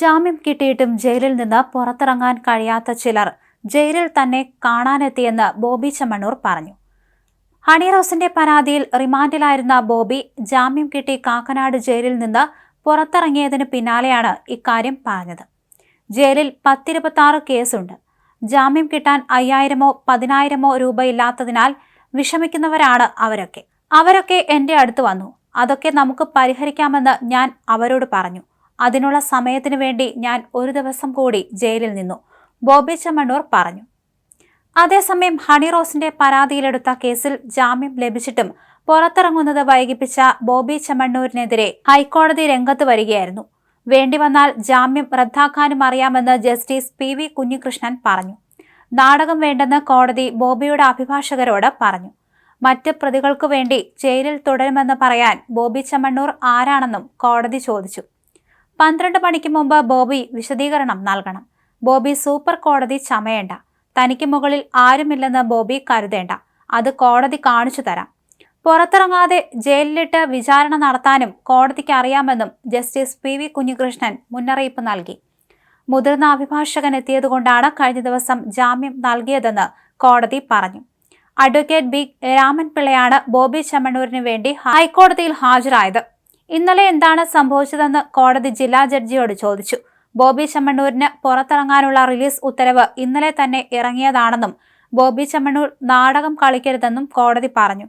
ജാമ്യം കിട്ടിയിട്ടും ജയിലിൽ നിന്ന് പുറത്തിറങ്ങാൻ കഴിയാത്ത ചിലർ ജയിലിൽ തന്നെ കാണാനെത്തിയെന്ന് ബോബി ചെമ്മണ്ണൂർ പറഞ്ഞു. ഹണി റോസിന്റെ പരാതിയിൽ റിമാൻഡിലായിരുന്ന ബോബി ജാമ്യം കിട്ടി കാക്കനാട് ജയിലിൽ നിന്ന് പുറത്തിറങ്ങിയതിന് പിന്നാലെയാണ് ഇക്കാര്യം പറഞ്ഞത്. ജയിലിൽ പത്തിരുപത്താറ് കേസുണ്ട്. ജാമ്യം കിട്ടാൻ അയ്യായിരമോ പതിനായിരമോ രൂപ ഇല്ലാത്തതിനാൽ വിഷമിക്കുന്നവരാണ് അവരൊക്കെ. അവരൊക്കെ എന്റെ അടുത്ത് വന്നു. അതൊക്കെ നമുക്ക് പരിഹരിക്കാമെന്ന് ഞാൻ അവരോട് പറഞ്ഞു. അതിനുള്ള സമയത്തിനു വേണ്ടി ഞാൻ ഒരു ദിവസം കൂടി ജയിലിൽ നിന്നു ബോബി ചമ്മണ്ണൂർ പറഞ്ഞു. അതേസമയം ഹണി റോസിന്റെ പരാതിയിലെടുത്ത കേസിൽ ജാമ്യം ലഭിച്ചിട്ടും പുറത്തിറങ്ങുന്നത് വൈകിപ്പിച്ച ബോബി ചമ്മണ്ണൂരിനെതിരെ ഹൈക്കോടതി രംഗത്ത് വരികയായിരുന്നു. വേണ്ടി വന്നാൽ ജാമ്യം റദ്ദാക്കാനും അറിയാമെന്ന് ജസ്റ്റിസ് പി വി കുഞ്ഞികൃഷ്ണൻ പറഞ്ഞു. നാടകം വേണ്ടെന്ന് കോടതി ബോബിയുടെ അഭിഭാഷകരോട് പറഞ്ഞു. മറ്റ് പ്രതികൾക്കു വേണ്ടി ജയിലിൽ തുടരുമെന്ന് പറയാൻ ബോബി ചമ്മണ്ണൂർ ആരാണെന്നും കോടതി ചോദിച്ചു. പന്ത്രണ്ട് മണിക്ക് മുമ്പ് ബോബി വിശദീകരണം നൽകണം. ബോബി സൂപ്പർ കോടതി ചമയേണ്ട. തനിക്ക് മുകളിൽ ആരുമില്ലെന്ന് ബോബി കരുതേണ്ട. അത് കോടതി കാണിച്ചു തരാം. പുറത്തിറങ്ങാതെ ജയിലിലിട്ട് വിചാരണ നടത്താനും കോടതിക്ക് അറിയാമെന്നും ജസ്റ്റിസ് പി വി കുഞ്ഞികൃഷ്ണൻ മുന്നറിയിപ്പ് നൽകി. മുതിർന്ന അഭിഭാഷകൻ എത്തിയതുകൊണ്ടാണ് കഴിഞ്ഞ ദിവസം ജാമ്യം നൽകിയതെന്ന് കോടതി പറഞ്ഞു. അഡ്വക്കേറ്റ് ബി രാമൻപിള്ളയാണ് ബോബി ചെമ്മണ്ണൂരിന് വേണ്ടി ഹൈക്കോടതിയിൽ ഹാജരായത്. ഇന്നലെ എന്താണ് സംഭവിച്ചതെന്ന് കോടതി ജില്ലാ ജഡ്ജിയോട് ചോദിച്ചു. ബോബി ചെമ്മണ്ണൂരിന് പുറത്തിറങ്ങാനുള്ള റിലീസ് ഉത്തരവ് ഇന്നലെ തന്നെ ഇറങ്ങിയതാണെന്നും ബോബി ചെമ്മണ്ണൂർ നാടകം കളിക്കരുതെന്നും കോടതി പറഞ്ഞു.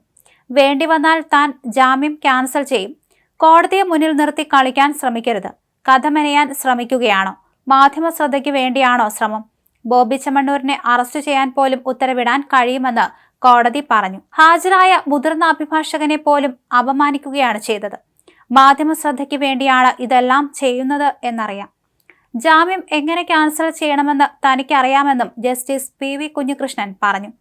വേണ്ടി വന്നാൽ താൻ ജാമ്യം ക്യാൻസൽ ചെയ്യും. കോടതിയെ മുന്നിൽ നിർത്തി കളിക്കാൻ ശ്രമിക്കരുത്. കഥ മെനയാൻ ശ്രമിക്കുകയാണോ? മാധ്യമ ശ്രദ്ധയ്ക്ക് വേണ്ടിയാണോ ശ്രമം? ബോബി ചെമ്മണ്ണൂരിനെ അറസ്റ്റ് ചെയ്യാൻ പോലും ഉത്തരവിടാൻ കഴിയുമെന്ന് കോടതി പറഞ്ഞു. ഹാജരായ മുതിർന്ന അഭിഭാഷകനെ പോലും അപമാനിക്കുകയാണ് ചെയ്തത്. മാധ്യമ ശ്രദ്ധയ്ക്ക് വേണ്ടിയാണ് ഇതെല്ലാം ചെയ്യുന്നത് എന്നറിയാം. ജാമ്യം എങ്ങനെ ക്യാൻസൽ ചെയ്യണമെന്ന് തനിക്കറിയാമെന്നും ജസ്റ്റിസ് പി വി കുഞ്ഞികൃഷ്ണൻ പറഞ്ഞു.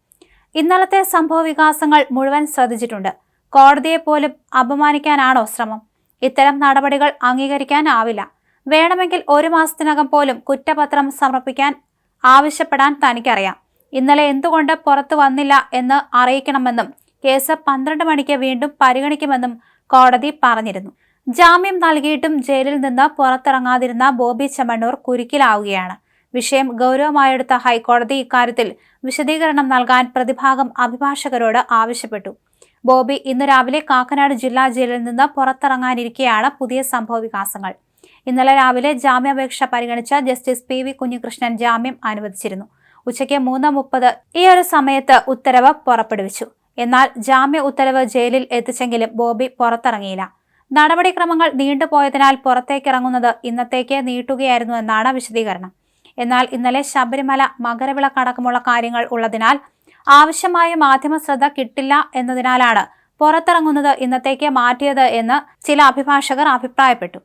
ഇന്നലത്തെ സംഭവ വികാസങ്ങൾ മുഴുവൻ ശ്രദ്ധിച്ചിട്ടുണ്ട്. കോടതിയെ പോലും അപമാനിക്കാനാണോ ശ്രമം? ഇത്തരം നടപടികൾ അംഗീകരിക്കാനാവില്ല. വേണമെങ്കിൽ ഒരു മാസത്തിനകം പോലും കുറ്റപത്രം സമർപ്പിക്കാൻ ആവശ്യപ്പെടാൻ തനിക്കറിയാം. ഇന്നലെ എന്തുകൊണ്ട് പുറത്തു വന്നില്ല എന്ന് അറിയിക്കണമെന്നും കേസ് പന്ത്രണ്ട് മണിക്ക് വീണ്ടും പരിഗണിക്കുമെന്നും കോടതി പറഞ്ഞിരുന്നു. ജാമ്യം നൽകിയിട്ടും ജയിലിൽ നിന്ന് പുറത്തിറങ്ങാതിരുന്ന ബോബി ചെമ്മണ്ണൂർ കുരുക്കിലാവുകയാണ്. വിഷയം ഗൗരവമായെടുത്ത ഹൈക്കോടതി ഇക്കാര്യത്തിൽ വിശദീകരണം നൽകാൻ പ്രതിഭാഗം അഭിഭാഷകരോട് ആവശ്യപ്പെട്ടു. ബോബി ഇന്ന് രാവിലെ കാക്കനാട് ജില്ലാ ജയിലിൽ നിന്ന് പുറത്തിറങ്ങാനിരിക്കെയാണ് പുതിയ സംഭവ വികാസങ്ങൾ. ഇന്നലെ രാവിലെ ജാമ്യാപേക്ഷ പരിഗണിച്ച ജസ്റ്റിസ് പി വി കുഞ്ഞികൃഷ്ണൻ ജാമ്യം അനുവദിച്ചിരുന്നു. ഉച്ചയ്ക്ക് മൂന്ന് മുപ്പത് ഈ ഒരു സമയത്ത് ഉത്തരവ് പുറപ്പെടുവിച്ചു. എന്നാൽ ജാമ്യ ഉത്തരവ് ജയിലിൽ എത്തിച്ചെങ്കിലും ബോബി പുറത്തിറങ്ങിയില്ല. നടപടിക്രമങ്ങൾ നീണ്ടുപോയതിനാൽ പുറത്തേക്കിറങ്ങുന്നത് ഇന്നത്തേക്ക് നീട്ടുകയായിരുന്നു എന്നാണ് വിശദീകരണം. എന്നാൽ ഇന്നലെ ശബരിമല മകരവിളക്കടക്കമുള്ള കാര്യങ്ങൾ ഉള്ളതിനാൽ ആവശ്യമായ മാധ്യമ ശ്രദ്ധ കിട്ടില്ല എന്നതിനാലാണ് പുറത്തിറങ്ങുന്നത് ഇന്നത്തേക്ക് മാറ്റിയത് എന്ന് ചില അഭിഭാഷകർ അഭിപ്രായപ്പെട്ടു.